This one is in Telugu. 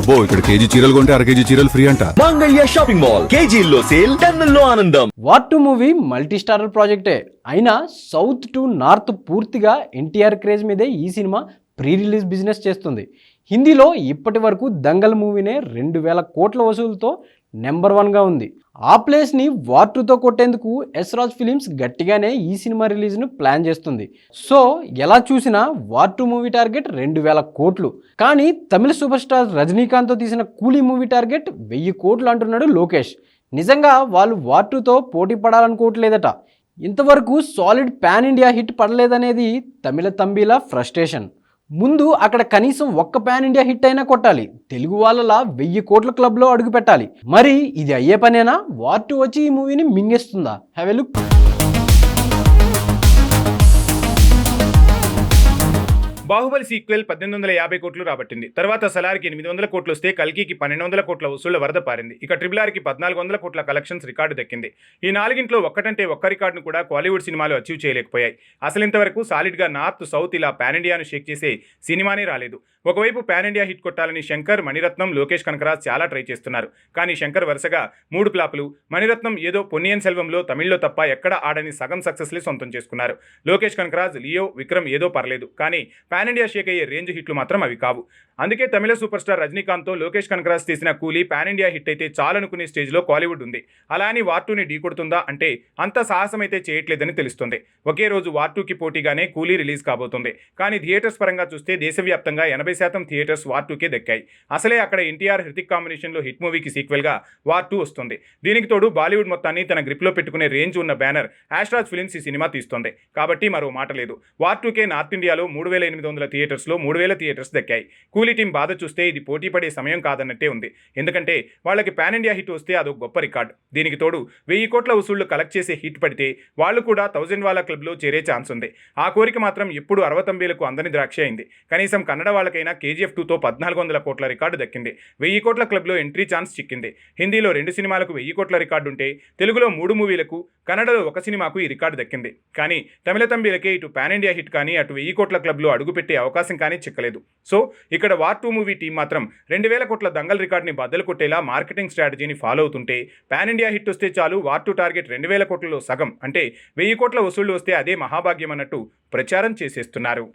అబ్బో ఇక్కడ కేజీ చీరలు కొంటే అర కేజీ చీరలు ఫ్రీ అంట. Mangalya shopping mall. కేజీల్లో సేల్ టన్నుల్లో ఆనందం. War two movie multi starrer ప్రాజెక్టే. అయినా సౌత్ టు నార్త్ పూర్తిగా ఎన్టీఆర్ క్రేజ్ మీదే ఈ సినిమా ప్రీ రిలీజ్ బిజినెస్ చేస్తుంది. హిందీలో ఇప్పటి వరకు దంగల్ మూవీనే రెండు వేల కోట్ల వసూలుతో నెంబర్ వన్గా ఉంది. ఆ ప్లేస్ని వార్ టూతో కొట్టేందుకు ఎస్రాజ్ ఫిలిమ్స్ గట్టిగానే ఈ సినిమా రిలీజ్ను ప్లాన్ చేస్తుంది. సో ఎలా చూసినా వార్ టూ మూవీ టార్గెట్ రెండు వేల కోట్లు. కానీ తమిళ సూపర్ స్టార్ రజనీకాంత్తో తీసిన కూలీ మూవీ టార్గెట్ వెయ్యి కోట్లు అంటున్నాడు లోకేష్. నిజంగా వాళ్ళు వార్ టూతో పోటీ పడాలనుకోవట్లేదట. ఇంతవరకు సాలిడ్ పాన్ ఇండియా హిట్ పడలేదనేది తమిళ తంబీల ఫ్రస్ట్రేషన్. ముందు అక్కడ కనీసం ఒక్క పాన్ ఇండియా హిట్ అయినా కొట్టాలి. తెలుగు వాళ్ళలా వెయ్యి కోట్ల క్లబ్లో అడుగు పెట్టాలి. మరి ఇది అయ్యే పనేనా? వార్ వచ్చి ఈ మూవీని మింగేస్తుందా? Have a look Baahubali sequel పద్దెనిమిది వందల యాభై కోట్లు రాబట్టింది. తర్వాత సలార్కి ఎనిమిది వందల కోట్లు వస్తే కల్కికి పన్నెండు వందల కోట్ల వసూళ్ళ వరద పారింది. ఇక ట్రిపుల్ ఆర్కి పద్నాలుగు వందల కోట్ల కలెక్షన్స్ రికార్డు దక్కింది. ఈ నాలుగింట్లో ఒక్కటంటే ఒక్క రికార్డును కూడా కాలీవుడ్ సినిమాలు అచీవ్ చేయలేకపోయాయి. అసలు ఇంతవరకు సాలిడ్గా నార్త్ సౌత్ ఇలా పాన్ ఇండియాను షేక్ చేసే సినిమానే రాలేదు. ఒకవైపు పాన్ ఇండియా హిట్ కొట్టాలని శంకర్ మణిరత్నం లోకేష్ కనకరాజ్ చాలా ట్రై చేస్తున్నారు. కానీ శంకర్ వరుసగా మూడు ప్లాపులు మణిరత్నం ఏదో పొన్నియన్ సెల్వంలో తమిళ్ళో తప్ప ఎక్కడ ఆడని సగం సక్సెస్లే సొంతం చేసుకున్నారు. లోకేష్ కనకరాజ్ లియో విక్రమ్ ఏదో పర్లేదు. కానీ పాన్ ఇండియా షేక్ అయ్యే రేంజ్ హిట్లు మాత్రం అవి కావు. అందుకే తమిళ సూపర్ స్టార్ రజనీకాంత్తో లోకేష్ కనకరాజ్ తీసిన కూలీ పాన్ ఇండియా హిట్ అయితే చాలనుకునే స్టేజ్లో కాలీవుడ్ ఉంది. అలా అని వార్ టూని ఢీకొడుతుందా అంటే అంత సాహసం అయితే చేయట్లేదని తెలుస్తుంది. ఒకే రోజు వార్ టూకి పోటీగానే కూలీ రిలీజ్ కాబోతుంది. కానీ థియేటర్స్ పరంగా చూస్తే దేశవ్యాప్తంగా ఎనభై శాతం థియేటర్స్ వార్ టూకే దక్కాయి. అసలే అక్కడ ఎన్టీఆర్ హృతిక్ కాంబినేషన్లో హిట్ మూవీకి సీక్వెల్గా వార్ టూ వస్తుంది. దీనికి తోడు బాలీవుడ్ మొత్తాన్ని తన గ్రిప్లో పెట్టుకునే రేంజ్ ఉన్న బ్యానర్ యాష్రాజ్ ఫిలిమ్స్ ఈ సినిమా తీస్తోంది. కాబట్టి మరో మాట లేదు. వార్ టూకే నార్త్ ఇండియాలో మూడు వేల ఎనిమిది వందల థియేటర్స్లో మూడు వేల థియేటర్స్ దక్కాయి. కూలీ టీం బాధ చూస్తే ఇది పోటీ పడే సమయం కాదన్నట్టే ఉంది. ఎందుకంటే వాళ్ళకి పాన్ ఇండియా హిట్ వస్తే అదొక గొప్ప రికార్డ్. దీనికి తోడు వెయ్యి కోట్ల వసూళ్ళు కలెక్ట్ చేసే హిట్ పడితే వాళ్ళు కూడా థౌజండ్ వాళ్ళ క్లబ్లో చేరే ఛాన్స్ ఉంది. ఆ కోరిక మాత్రం ఎప్పుడు అరవతంబేలకు అందని ద్రాక్ష అయింది. కనీసం కన్నడ వాళ్ళకైనా కేజీఎఫ్ టూతో పద్నాలుగు వందల కోట్ల రికార్డు దక్కింది. వెయ్యి కోట్ల క్లబ్లో ఎంట్రీ ఛాన్స్ చిక్కింది. హిందీలో రెండు సినిమాలకు వెయ్యి కోట్ల రికార్డు ఉంటే తెలుగులో మూడు మూవీలకు కన్నడలో ఒక సినిమాకు ఈ రికార్డు దక్కింది. కానీ తమిళ తంబీలకే ఇటు పాన్ ఇండియా హిట్ కానీ అటు వెయ్యి కోట్ల క్లబ్లో అడుగు పెట్టే అవకాశం కానీ చిక్కలేదు. సో ఇక్కడ వార్ టూ మూవీ టీం మాత్రం రెండు వేల కోట్ల దంగల్ రికార్డుని బద్దలు కొట్టేలా మార్కెటింగ్ స్ట్రాటజీని ఫాలో అవుతుంటే పాన్ ఇండియా హిట్ వస్తే చాలు వార్ టూ టార్గెట్ రెండు వేల కోట్లలో సగం. అంటే వెయ్యి కోట్ల వసూళ్ళు వస్తే అదే మహాభాగ్యం అన్నట్టు ప్రచారం చేసేస్తున్నారు.